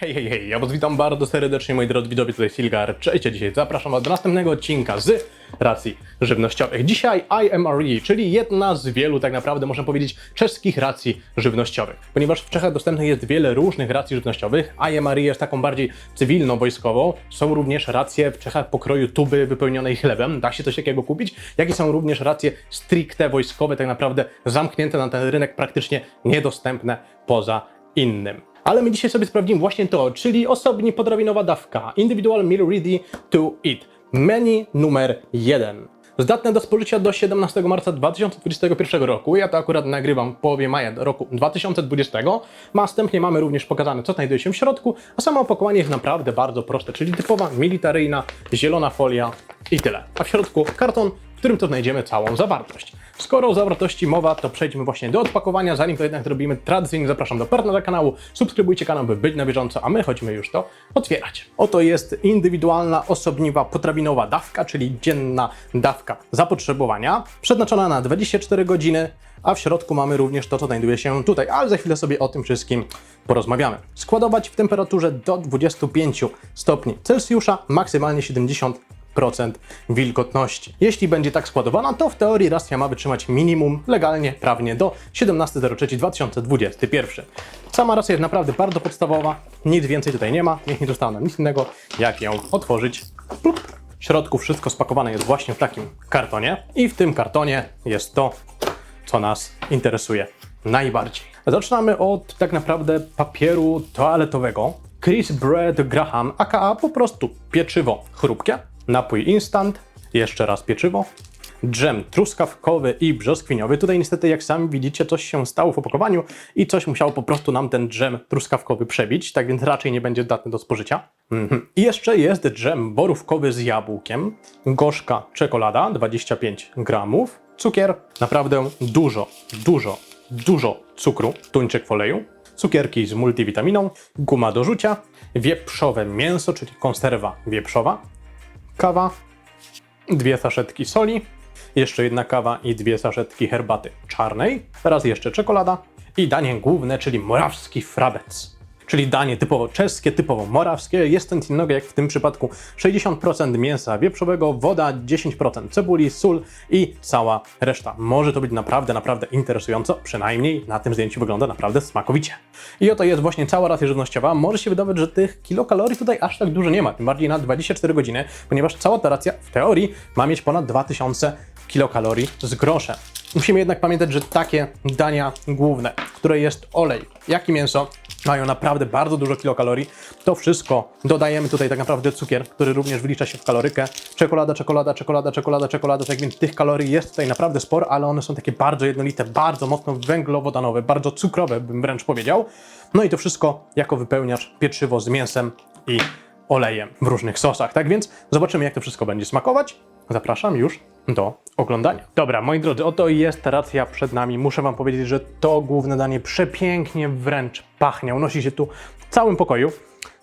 Hej, hej, hej, ja was witam bardzo serdecznie, moi drodzy widzowie, tutaj Silgar. Cześć, dzisiaj zapraszam was do następnego odcinka z racji żywnościowych. Dzisiaj IMRE, czyli jedna z wielu, tak naprawdę można powiedzieć, czeskich racji żywnościowych. Ponieważ w Czechach dostępnych jest wiele różnych racji żywnościowych, IMRE jest taką bardziej cywilną, wojskową. Są również racje w Czechach pokroju tuby wypełnionej chlebem, da się coś takiego kupić, jak i są również racje stricte wojskowe, tak naprawdę zamknięte na ten rynek, praktycznie niedostępne poza innym. Ale my dzisiaj sobie sprawdzimy właśnie to, czyli osobni podrobinowa dawka, individual meal ready to eat, menu numer 1. Zdatne do spożycia do 17 marca 2021 roku. Ja to akurat nagrywam w połowie maja roku 2020. Następnie mamy również pokazane, co znajduje się w środku, a samo opakowanie jest naprawdę bardzo proste, czyli typowa militaryjna, zielona folia i tyle. A w środku karton, w którym to znajdziemy całą zawartość. Skoro o zawartości mowa, to przejdźmy właśnie do odpakowania. Zanim to jednak zrobimy, tradycyjnie zapraszam do partnera kanału. Subskrybujcie kanał, by być na bieżąco, a my chodźmy już to otwierać. Oto jest indywidualna, osobniwa, potrawinowa dawka, czyli dzienna dawka zapotrzebowania, przeznaczona na 24 godziny, a w środku mamy również to, co znajduje się tutaj, ale za chwilę sobie o tym wszystkim porozmawiamy. Składować w temperaturze do 25 stopni Celsjusza, maksymalnie 70 procent wilgotności. Jeśli będzie tak składowana, to w teorii racja ma wytrzymać minimum legalnie, prawnie do 17.03.2021. Sama racja jest naprawdę bardzo podstawowa, nic więcej tutaj nie ma, niech nie zostało nam nic innego, jak ją otworzyć. Plup. W środku wszystko spakowane jest właśnie w takim kartonie i w tym kartonie jest to, co nas interesuje najbardziej. Zaczynamy od tak naprawdę papieru toaletowego. Chris Bread Graham, aka po prostu pieczywo chrupkie, napój instant, jeszcze raz pieczywo, dżem truskawkowy i brzoskwiniowy. Tutaj niestety, jak sami widzicie, coś się stało w opakowaniu i coś musiało po prostu nam ten dżem truskawkowy przebić, tak więc raczej nie będzie zdatny do spożycia. Mhm. I jeszcze jest dżem borówkowy z jabłkiem, gorzka czekolada 25 gramów, cukier, naprawdę dużo, dużo, dużo cukru, tuńczyk w oleju, cukierki z multivitaminą, guma do rzucia, wieprzowe mięso, czyli konserwa wieprzowa, kawa, dwie saszetki soli, jeszcze jedna kawa i dwie saszetki herbaty czarnej, teraz jeszcze czekolada i danie główne, czyli morawski frabec. Czyli danie typowo czeskie, typowo morawskie. Jest nic innego jak w tym przypadku 60% mięsa wieprzowego, woda, 10% cebuli, sól i cała reszta. Może to być naprawdę, naprawdę interesująco, przynajmniej na tym zdjęciu wygląda naprawdę smakowicie. I oto jest właśnie cała racja żywnościowa. Może się wydawać, że tych kilokalorii tutaj aż tak dużo nie ma, tym bardziej na 24 godziny, ponieważ cała ta racja w teorii ma mieć ponad 2000 kilokalorii z groszem. Musimy jednak pamiętać, że takie dania główne, które jest olej, jak i mięso, mają naprawdę bardzo dużo kilokalorii. To wszystko dodajemy tutaj tak naprawdę cukier, który również wlicza się w kalorykę. Czekolada, czekolada, czekolada, czekolada, czekolada. Tak więc tych kalorii jest tutaj naprawdę sporo, ale one są takie bardzo jednolite, bardzo mocno węglowodanowe, bardzo cukrowe, bym wręcz powiedział. No i to wszystko jako wypełniacz pieczywo z mięsem i olejem w różnych sosach. Tak więc zobaczymy, jak to wszystko będzie smakować. Zapraszam już do oglądania. Dobra, moi drodzy, oto jest racja przed nami. Muszę Wam powiedzieć, że to główne danie przepięknie wręcz pachnie. Unosi się tu w całym pokoju.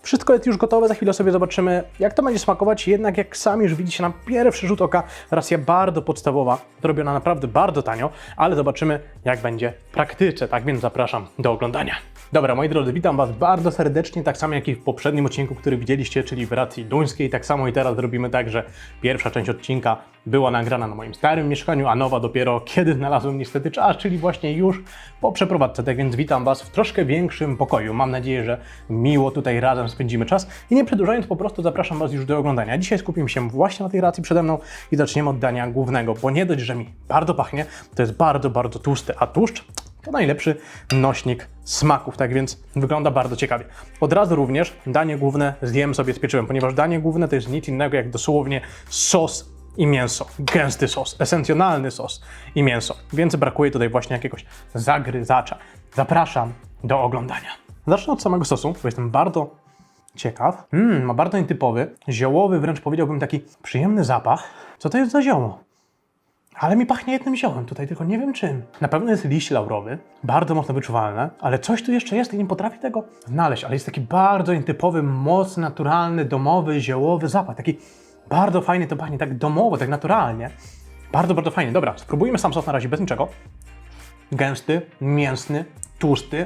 Wszystko jest już gotowe, za chwilę sobie zobaczymy, jak to będzie smakować. Jednak, jak sami już widzicie na pierwszy rzut oka, racja bardzo podstawowa, zrobiona naprawdę bardzo tanio, ale zobaczymy, jak będzie w praktyce. Tak więc zapraszam do oglądania. Dobra, moi drodzy, witam Was bardzo serdecznie, tak samo jak i w poprzednim odcinku, który widzieliście, czyli w racji duńskiej. Tak samo i teraz zrobimy tak, że pierwsza część odcinka była nagrana na moim starym mieszkaniu, a nowa dopiero kiedy znalazłem niestety czas, czyli właśnie już po przeprowadzce. Tak więc witam Was w troszkę większym pokoju. Mam nadzieję, że miło tutaj razem spędzimy czas. I nie przedłużając, po prostu zapraszam Was już do oglądania. Dzisiaj skupimy się właśnie na tej racji przede mną i zaczniemy od dania głównego, bo nie dość, że mi bardzo pachnie, to jest bardzo, bardzo tłusty, a tłuszcz to najlepszy nośnik smaków, tak więc wygląda bardzo ciekawie. Od razu również danie główne zjem sobie z pieczyłem, ponieważ danie główne to jest nic innego jak dosłownie sos i mięso. Gęsty sos, esencjonalny sos i mięso. Więc brakuje tutaj właśnie jakiegoś zagryzacza. Zapraszam do oglądania. Zacznę od samego sosu, bo jestem bardzo ciekaw. Mmm, ma bardzo nietypowy, ziołowy, wręcz powiedziałbym taki przyjemny zapach. Co to jest za zioło? Ale mi pachnie jednym ziołem tutaj, tylko nie wiem czym. Na pewno jest liść laurowy, bardzo mocno wyczuwalne, ale coś tu jeszcze jest i nie potrafię tego znaleźć. Ale jest taki bardzo nietypowy, mocny, naturalny, domowy, ziołowy zapach. Taki bardzo fajny to pachnie, tak domowo, tak naturalnie. Bardzo, bardzo fajnie. Dobra, spróbujmy sam sos na razie bez niczego. Gęsty, mięsny, tłusty,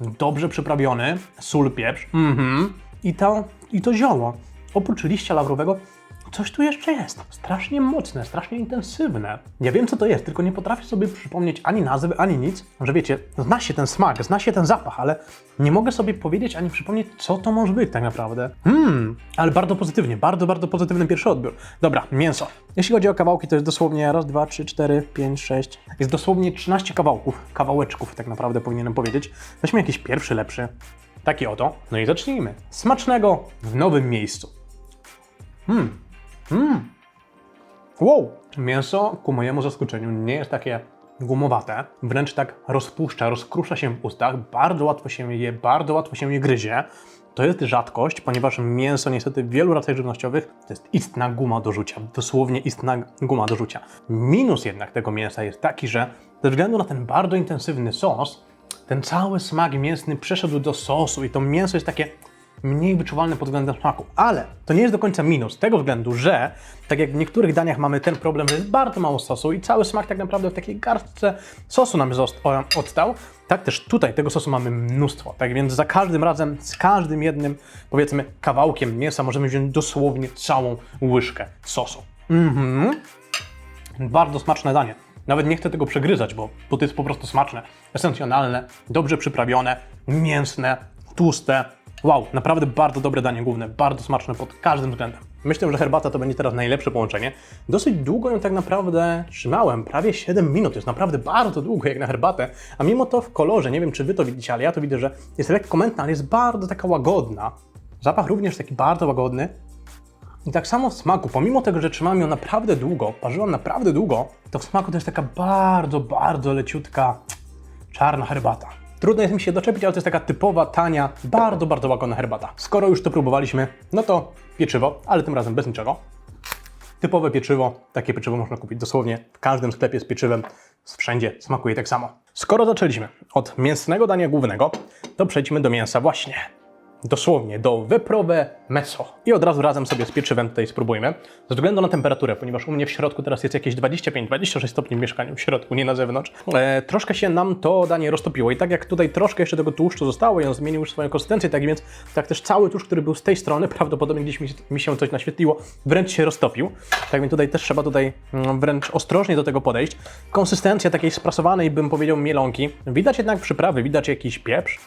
dobrze przyprawiony, sól, pieprz. Mhm. I, to, I to zioło. Oprócz liścia laurowego, coś tu jeszcze jest. Strasznie mocne, strasznie intensywne. Ja wiem, co to jest, tylko nie potrafię sobie przypomnieć ani nazwy, ani nic. Że wiecie, zna się ten smak, zna się ten zapach, ale nie mogę sobie powiedzieć ani przypomnieć, co to może być tak naprawdę. Hmm, ale bardzo pozytywnie, bardzo, bardzo pozytywny pierwszy odbiór. Dobra, mięso. Jeśli chodzi o kawałki, to jest dosłownie raz, dwa, trzy, cztery, pięć, sześć. Jest dosłownie 13 kawałków, kawałeczków tak naprawdę powinienem powiedzieć. Weźmy jakiś pierwszy, lepszy. Taki oto. No i zacznijmy. Smacznego w nowym miejscu. Hmm. Hmm. Wow! Mięso, ku mojemu zaskoczeniu, nie jest takie gumowate, wręcz tak rozpuszcza, rozkrusza się w ustach, bardzo łatwo się je, bardzo łatwo się je gryzie. To jest rzadkość, ponieważ mięso niestety w wielu racjach żywnościowych to jest istna guma do rzucia, dosłownie istna guma do rzucia. Minus jednak tego mięsa jest taki, że ze względu na ten bardzo intensywny sos, ten cały smak mięsny przeszedł do sosu i to mięso jest takie mniej wyczuwalne pod względem smaku. Ale to nie jest do końca minus, z tego względu, że tak jak w niektórych daniach mamy ten problem, że jest bardzo mało sosu i cały smak tak naprawdę w takiej garstce sosu nam odstał, tak też tutaj tego sosu mamy mnóstwo. Tak więc za każdym razem, z każdym jednym, powiedzmy, kawałkiem mięsa możemy wziąć dosłownie całą łyżkę sosu. Mhm. Bardzo smaczne danie. Nawet nie chcę tego przegryzać, bo, bo to jest po prostu smaczne, esencjonalne, dobrze przyprawione, mięsne, tłuste. Wow, naprawdę bardzo dobre danie główne, bardzo smaczne pod każdym względem. Myślę, że herbata to będzie teraz najlepsze połączenie. Dosyć długo ją tak naprawdę trzymałem, prawie 7 minut, jest naprawdę bardzo długo jak na herbatę, a mimo to w kolorze, nie wiem czy wy to widzicie, ale ja to widzę, że jest lekko mętna, ale jest bardzo taka łagodna. Zapach również taki bardzo łagodny, i tak samo w smaku, pomimo tego, że trzymałem ją naprawdę długo, parzyłam naprawdę długo, to w smaku to jest taka bardzo, bardzo leciutka czarna herbata. Trudno jest mi się doczepić, ale to jest taka typowa, tania, bardzo, bardzo łagodna herbata. Skoro już to próbowaliśmy, no to pieczywo, ale tym razem bez niczego. Typowe pieczywo, takie pieczywo można kupić dosłownie w każdym sklepie z pieczywem, wszędzie smakuje tak samo. Skoro zaczęliśmy od mięsnego dania głównego, to przejdźmy do mięsa właśnie dosłownie do wyprobe meso. I od razu razem sobie z pieczywem tutaj spróbujmy. Ze względu na temperaturę, ponieważ u mnie w środku teraz jest jakieś 25-26 stopni w mieszkaniu, w środku, nie na zewnątrz. E, troszkę się nam to danie roztopiło i tak jak tutaj troszkę jeszcze tego tłuszczu zostało i on zmienił już swoją konsystencję, tak więc tak też cały tłuszcz, który był z tej strony, prawdopodobnie gdzieś mi, mi się coś naświetliło, wręcz się roztopił. Tak więc tutaj też trzeba tutaj mm, wręcz ostrożnie do tego podejść. Konsystencja takiej sprasowanej, bym powiedział, mielonki. Widać jednak przyprawy, widać jakiś pieprz,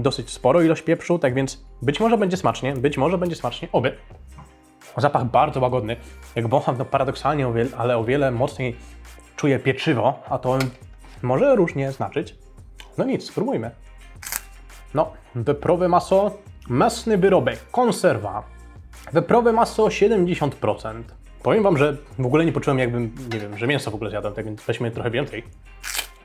dosyć sporo ilość pieprzu, tak więc być może będzie smacznie, być może będzie smacznie, oby. Zapach bardzo łagodny. Jak wącham, to paradoksalnie, ale o wiele mocniej czuję pieczywo, a to może różnie znaczyć. No nic, spróbujmy. No, wyprowe maso, masny wyrobek, konserwa. Wyprowe maso 70%. Powiem wam, że w ogóle nie poczułem jakbym, nie wiem, że mięso w ogóle zjadłem, tak więc weźmy trochę więcej.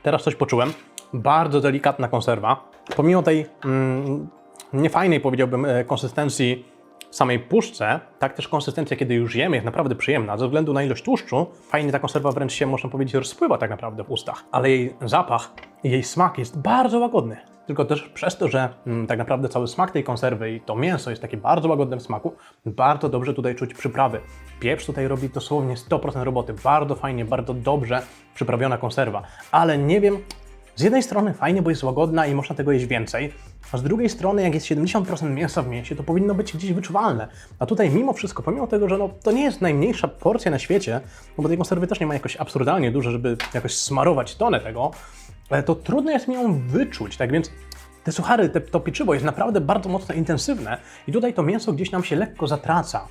Teraz coś poczułem. Bardzo delikatna konserwa. Pomimo tej mm, niefajnej, powiedziałbym, e, konsystencji samej puszce, tak też konsystencja, kiedy już jemy, jest naprawdę przyjemna. Ze względu na ilość tłuszczu, fajnie ta konserwa wręcz się, można powiedzieć, rozpływa tak naprawdę w ustach. Ale jej zapach i jej smak jest bardzo łagodny. Tylko też przez to, że mm, tak naprawdę cały smak tej konserwy i to mięso jest takie bardzo łagodne w smaku, bardzo dobrze tutaj czuć przyprawy. Pieprz tutaj robi dosłownie 100% roboty. Bardzo fajnie, bardzo dobrze przyprawiona konserwa. Ale nie wiem, z jednej strony fajnie, bo jest łagodna i można tego jeść więcej, a z drugiej strony, jak jest 70% mięsa w mięsie, to powinno być gdzieś wyczuwalne. A tutaj mimo wszystko, pomimo tego, że no, to nie jest najmniejsza porcja na świecie, no bo tej konserwy też nie ma jakoś absurdalnie dużo, żeby jakoś smarować tonę tego, ale to trudno jest mi ją wyczuć, tak więc te suchary, te, to pieczywo jest naprawdę bardzo mocno intensywne i tutaj to mięso gdzieś nam się lekko zatraca.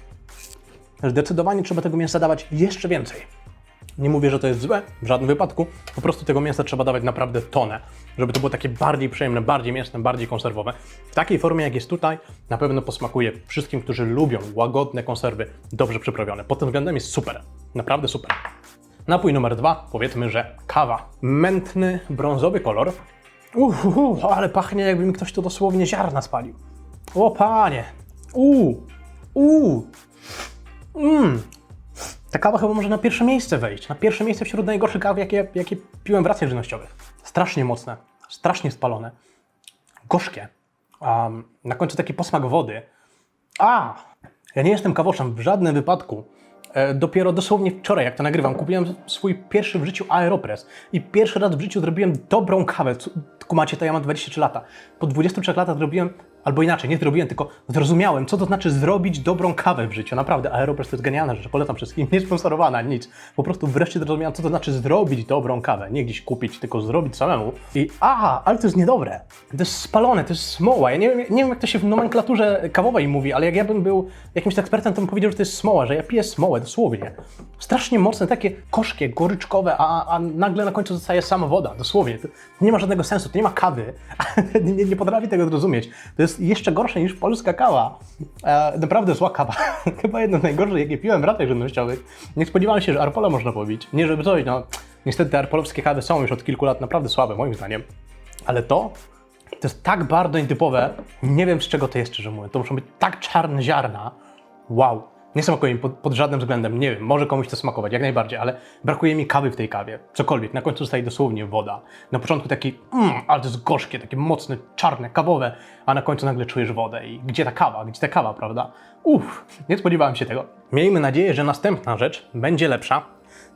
Zdecydowanie trzeba tego mięsa dawać jeszcze więcej. Nie mówię, że to jest złe, w żadnym wypadku. Po prostu tego mięsa trzeba dawać naprawdę tonę, żeby to było takie bardziej przyjemne, bardziej mięsne, bardziej konserwowe. W takiej formie, jak jest tutaj, na pewno posmakuje wszystkim, którzy lubią łagodne konserwy, dobrze przyprawione. Pod tym względem jest super, naprawdę super. Napój numer dwa, powiedzmy, że kawa. Mętny, brązowy kolor. Uuu, ale pachnie, jakby mi ktoś tu dosłownie ziarna spalił. O panie, uuu, uuu, mmm, ta kawa chyba może na pierwsze miejsce wejść. Na pierwsze miejsce wśród najgorszych kaw, jakie, jakie piłem w racjach żywnościowych. Strasznie mocne, strasznie spalone, gorzkie. Um, na końcu taki posmak wody. A! Ja nie jestem kawoszem w żadnym wypadku. E, dopiero dosłownie wczoraj, jak to nagrywam, kupiłem swój pierwszy w życiu Aeropress i pierwszy raz w życiu zrobiłem dobrą kawę. Kumacie, to ja mam 23 lata. Po 23 latach zrobiłem, albo inaczej, nie zrobiłem, tylko zrozumiałem, co to znaczy zrobić dobrą kawę w życiu. Naprawdę, Aeropress to jest genialna rzecz, polecam wszystkim, nie sponsorowana, nic. Po prostu wreszcie zrozumiałem, co to znaczy zrobić dobrą kawę. Nie gdzieś kupić, tylko zrobić samemu. I a, ale to jest niedobre. To jest spalone, to jest smoła. Ja nie wiem, nie wiem jak to się w nomenklaturze kawowej mówi, ale jak ja bym był jakimś ekspertem, to bym powiedział, że to jest smoła, że ja piję smołę, dosłownie. Strasznie mocne, takie koszkie, goryczkowe, a, a nagle na końcu zostaje sama woda, dosłownie. To nie ma żadnego sensu, to nie ma kawy. nie, nie tego zrozumieć. To jest jeszcze gorsze niż polska kawa. E, naprawdę zła kawa. Chyba jedno z najgorszych, jakie piłem w ratach żywnościowych. Nie spodziewałem się, że Arpola można pobić. Nie żeby coś, no. Niestety te arpolowskie kawy są już od kilku lat naprawdę słabe, moim zdaniem. Ale to, to jest tak bardzo nietypowe. Nie wiem z czego to jest, szczerze mówiąc. To muszą być tak czarne ziarna. Wow. Nie smakuje mi pod, pod żadnym względem. Nie wiem, może komuś to smakować, jak najbardziej, ale brakuje mi kawy w tej kawie. Cokolwiek. Na końcu zostaje dosłownie woda. Na początku taki, mm, ale to jest gorzkie, takie mocne, czarne, kawowe, a na końcu nagle czujesz wodę. I gdzie ta kawa? Gdzie ta kawa, prawda? Uff, nie spodziewałem się tego. Miejmy nadzieję, że następna rzecz będzie lepsza.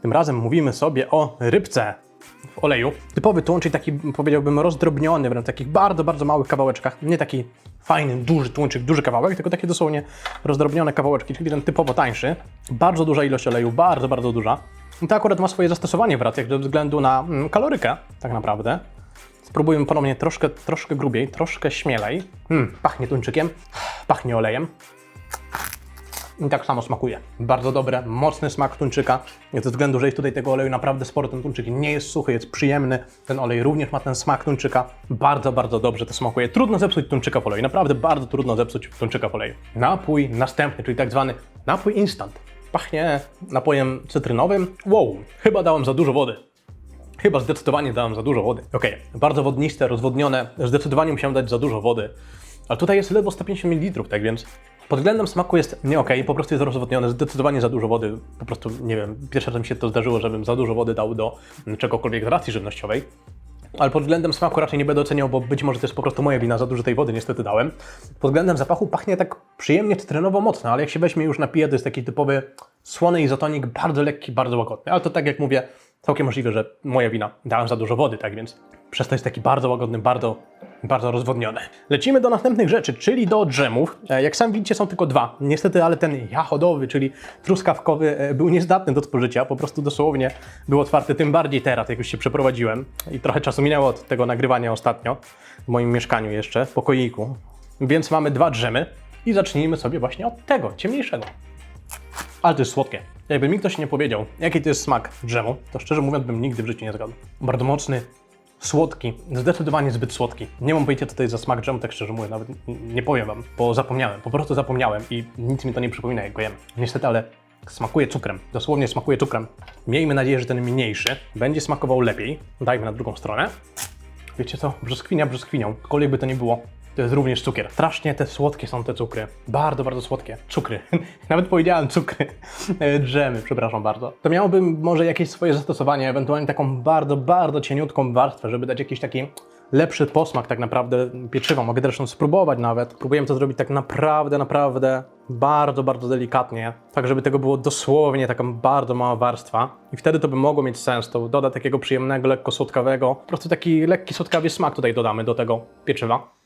Tym razem mówimy sobie o rybce w oleju. Typowy tłuszcz, taki powiedziałbym rozdrobniony, w takich bardzo, bardzo małych kawałeczkach. Nie taki fajny, duży tłuszczyk, duży kawałek, tylko takie dosłownie rozdrobnione kawałeczki, czyli ten typowo tańszy. Bardzo duża ilość oleju, bardzo, bardzo duża. I to akurat ma swoje zastosowanie w racjach ze względu na mm, kalorykę, tak naprawdę. Spróbujmy ponownie troszkę, troszkę grubiej, troszkę śmielej. Mm, pachnie tuńczykiem, pachnie olejem. I tak samo smakuje. Bardzo dobre, mocny smak tuńczyka. Ze względu, że jest tutaj tego oleju naprawdę sporo, ten tuńczyk nie jest suchy, jest przyjemny. Ten olej również ma ten smak tuńczyka. Bardzo, bardzo dobrze to smakuje. Trudno zepsuć tuńczyka w oleju. Naprawdę bardzo trudno zepsuć tuńczyka w oleju. Napój następny, czyli tak zwany napój instant. Pachnie napojem cytrynowym. Wow, chyba dałem za dużo wody. Chyba zdecydowanie dałem za dużo wody. Okej, bardzo wodniste, rozwodnione. Zdecydowanie musiałem dać za dużo wody. Ale tutaj jest ledwo 150 ml, tak więc pod względem smaku jest nie okej, po prostu jest rozwodnione, zdecydowanie za dużo wody. Po prostu, nie wiem, pierwszy raz mi się to zdarzyło, żebym za dużo wody dał do czegokolwiek z racji żywnościowej. Ale pod względem smaku raczej nie będę oceniał, bo być może to jest po prostu moja wina, za dużo tej wody niestety dałem. Pod względem zapachu pachnie tak przyjemnie cytrynowo mocno, ale jak się weźmie już napije, to jest taki typowy słony izotonik, bardzo lekki, bardzo łagodny. Ale to tak jak mówię, całkiem możliwe, że moja wina, dałem za dużo wody, tak więc przez to jest taki bardzo łagodny, bardzo, bardzo rozwodniony. Lecimy do następnych rzeczy, czyli do dżemów. E, Jak sam widzicie, są tylko dwa. Niestety, ale ten jachodowy, czyli truskawkowy, e, był niezdatny do spożycia. Po prostu dosłownie był otwarty, tym bardziej teraz, jak już się przeprowadziłem. I trochę czasu minęło od tego nagrywania ostatnio, w moim mieszkaniu jeszcze, w pokoiku. Więc mamy dwa dżemy i zacznijmy sobie właśnie od tego, ciemniejszego. Ale to jest słodkie. Jakby mi ktoś nie powiedział, jaki to jest smak dżemu, to szczerze mówiąc bym nigdy w życiu nie zgadł. Bardzo mocny, słodki, zdecydowanie zbyt słodki. Nie mam pojęcia, co to jest za smak dżemu, tak szczerze mówiąc, nawet nie powiem wam, bo zapomniałem, po prostu zapomniałem i nic mi to nie przypomina, jak go jem. Niestety, ale smakuje cukrem, dosłownie smakuje cukrem. Miejmy nadzieję, że ten mniejszy będzie smakował lepiej. Dajmy na drugą stronę. Wiecie co? Brzoskwinia brzoskwinią, cokolwiek by to nie było, to jest również cukier. Strasznie te słodkie są te cukry. Bardzo, bardzo słodkie. Cukry. Nawet powiedziałem cukry. Dżemy, przepraszam bardzo. To miałoby może jakieś swoje zastosowanie, ewentualnie taką bardzo, bardzo cieniutką warstwę, żeby dać jakiś taki lepszy posmak tak naprawdę pieczywa. Mogę zresztą spróbować nawet. Próbujemy to zrobić tak naprawdę, naprawdę bardzo, bardzo delikatnie, tak żeby tego było dosłownie taką bardzo mała warstwa i wtedy to by mogło mieć sens, to doda takiego przyjemnego, lekko słodkawego, po prostu taki lekki słodkawy smak tutaj dodamy do tego pieczywa.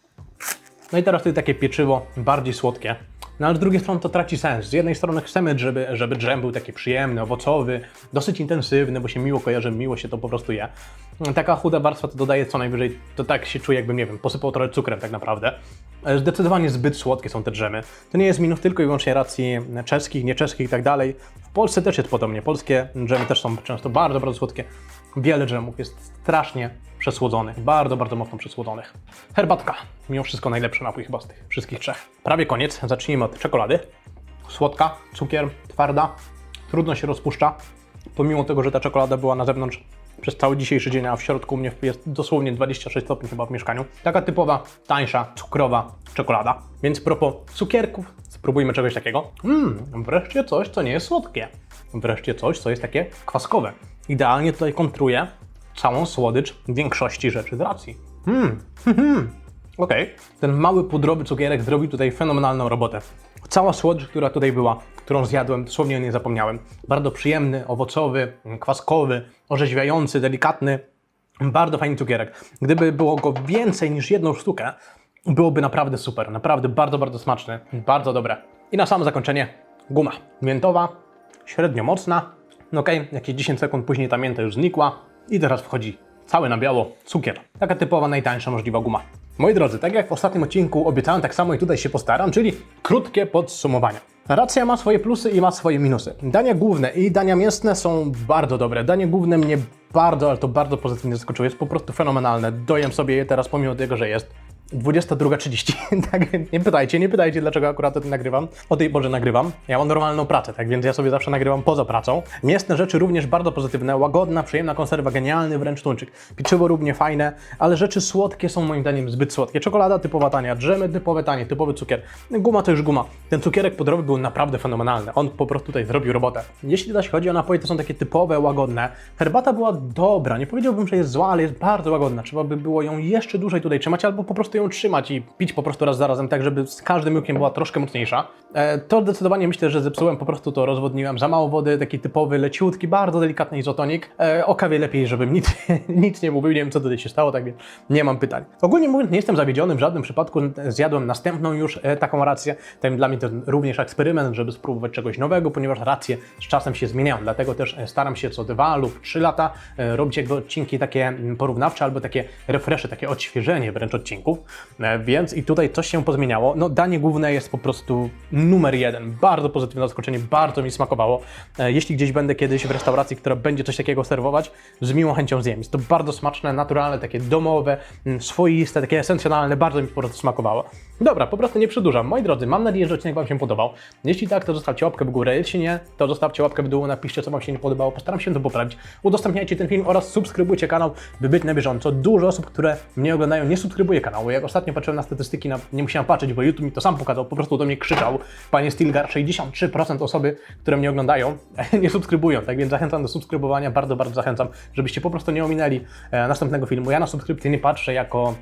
No i teraz tutaj takie pieczywo bardziej słodkie. No ale z drugiej strony to traci sens. Z jednej strony chcemy, żeby, żeby dżem był taki przyjemny, owocowy, dosyć intensywny, bo się miło kojarzy, miło się to po prostu je. Taka chuda warstwa to dodaje co najwyżej, to tak się czuje jakbym, nie wiem, posypał trochę cukrem tak naprawdę. E, Zdecydowanie zbyt słodkie są te dżemy. To nie jest minus tylko i wyłącznie racji czeskich, nie czeskich i tak dalej. W Polsce też jest podobnie. Polskie dżemy też są często bardzo, bardzo słodkie. Wiele dżemów jest strasznie przesłodzonych, bardzo, bardzo mocno przesłodzonych. Herbatka, mimo wszystko najlepszy napój chyba z tych wszystkich trzech. Prawie koniec, zacznijmy od czekolady. Słodka, cukier, twarda, trudno się rozpuszcza, pomimo tego, że ta czekolada była na zewnątrz przez cały dzisiejszy dzień, a w środku u mnie jest dosłownie 26 stopni chyba w mieszkaniu. Taka typowa, tańsza, cukrowa czekolada. Więc propos cukierków, spróbujmy czegoś takiego. Mmm, wreszcie coś, co nie jest słodkie. Wreszcie coś, co jest takie kwaskowe. Idealnie tutaj kontruje całą słodycz większości rzeczy z racji. Mmm, Okej. Ten mały pudrowy cukierek zrobił tutaj fenomenalną robotę. Cała słodycz, która tutaj była, którą zjadłem, dosłownie nie zapomniałem. Bardzo przyjemny, owocowy, kwaskowy, orzeźwiający, delikatny. Bardzo fajny cukierek. Gdyby było go więcej niż jedną sztukę, byłoby naprawdę super. Naprawdę bardzo, bardzo smaczny. Bardzo dobre. I na samo zakończenie guma. Miętowa, średnio mocna. No okej, jakieś 10 sekund później ta mięta już znikła. I teraz wchodzi cały na biało cukier. Taka typowa, najtańsza możliwa guma. Moi drodzy, tak jak w ostatnim odcinku obiecałem, tak samo i tutaj się postaram, czyli krótkie podsumowanie. Racja ma swoje plusy i ma swoje minusy. Dania główne i dania mięsne są bardzo dobre. Danie główne mnie bardzo, ale to bardzo pozytywnie zaskoczyło. Jest po prostu fenomenalne. Dojem sobie je teraz, pomimo tego, że jest 22.30. tak, więc nie pytajcie, nie pytajcie, dlaczego akurat o tym nagrywam. O tej porze nagrywam. Ja mam normalną pracę, tak więc ja sobie zawsze nagrywam poza pracą. Mięsne rzeczy również bardzo pozytywne, łagodna, przyjemna konserwa, genialny wręcz tuńczyk. Pieczywo równie fajne, ale rzeczy słodkie są moim zdaniem zbyt słodkie. Czekolada typowa tania, drzemy typowe tanie, typowy cukier. Guma to już guma. Ten cukierek podroby był naprawdę fenomenalny. On po prostu tutaj zrobił robotę. Jeśli zaś chodzi o napoje, to są takie typowe, łagodne. Herbata była dobra, nie powiedziałbym, że jest zła, ale jest bardzo łagodna. Trzeba by było ją jeszcze dłużej tutaj trzymać, albo po prostu ją trzymać i pić po prostu raz za razem, tak żeby z każdym łykiem była troszkę mocniejsza. E, to zdecydowanie myślę, że zepsułem, po prostu to rozwodniłem. Za mało wody, taki typowy, leciutki, bardzo delikatny izotonik. E, o kawie lepiej, żebym nic, nic nie mówił, nie wiem co tutaj się stało, tak więc nie mam pytań. Ogólnie mówiąc, nie jestem zawiedziony, w żadnym przypadku zjadłem następną już e, taką rację. Ten dla mnie to również eksperyment, żeby spróbować czegoś nowego, ponieważ racje z czasem się zmieniają, dlatego też staram się co dwa lub trzy lata robić jakby odcinki takie mm, porównawcze albo takie refresze, takie odświeżenie wręcz odcinków. E, Więc i tutaj coś się pozmieniało. No danie główne jest po prostu numer jeden. Bardzo pozytywne zaskoczenie, bardzo mi smakowało. E, Jeśli gdzieś będę kiedyś w restauracji, która będzie coś takiego serwować, z miłą chęcią zjem. Jest to bardzo smaczne, naturalne, takie domowe, mm, swoiste, takie esencjonalne, bardzo mi po prostu smakowało. Dobra, po prostu nie przedłużam. Moi drodzy, mam nadzieję, że odcinek Wam się podobał. Jeśli tak, to zostawcie łapkę w górę. Jeśli nie, to zostawcie łapkę w dół, napiszcie, co Wam się nie podobało. Postaram się to poprawić. Udostępniajcie ten film oraz subskrybujcie kanał, by być na bieżąco. Dużo osób, które mnie oglądają, nie subskrybuje kanału. Jak ostatnio patrzyłem na statystyki, na, nie musiałem patrzeć, bo YouTube mi to sam pokazał, po prostu do mnie krzyczał. Panie Stilgar, 63% osoby, które mnie oglądają, nie subskrybują. Tak więc zachęcam do subskrybowania, bardzo, bardzo zachęcam, żebyście po prostu nie ominęli e, następnego filmu. Ja na subskrypcję nie patrzę jako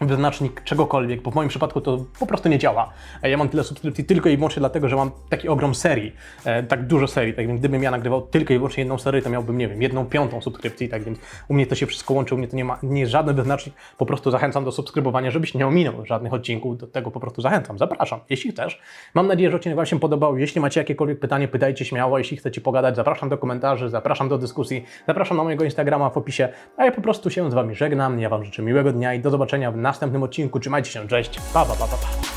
wyznacznik czegokolwiek, bo w moim przypadku to po prostu nie działa. E, Ja mam tyle subskrypcji tylko i wyłącznie dlatego, że mam taki ogrom serii, e, tak dużo serii, tak więc gdybym ja nagrywał tylko i wyłącznie jedną serię, to miałbym, nie wiem, jedną piątą subskrypcji, tak więc u mnie to się wszystko łączy, u mnie to nie ma, nie jest żaden wyznacznik, po prostu zachęcam do subskrybowania, żebyś nie ominął żadnych odcinków, do tego po prostu zachęcam, zapraszam, jeśli chcesz. Mam nadzieję, że odcinek Wam się podobał, jeśli macie jakiekolwiek pytanie, pytajcie śmiało, jeśli chcecie pogadać, zapraszam do komentarzy, zapraszam do dyskusji, zapraszam na mojego Instagrama w opisie, a ja po prostu się z Wami żegnam, ja Wam życzę miłego dnia i do zobaczenia w następnym odcinku, trzymajcie się, cześć, pa, pa, pa, pa. pa.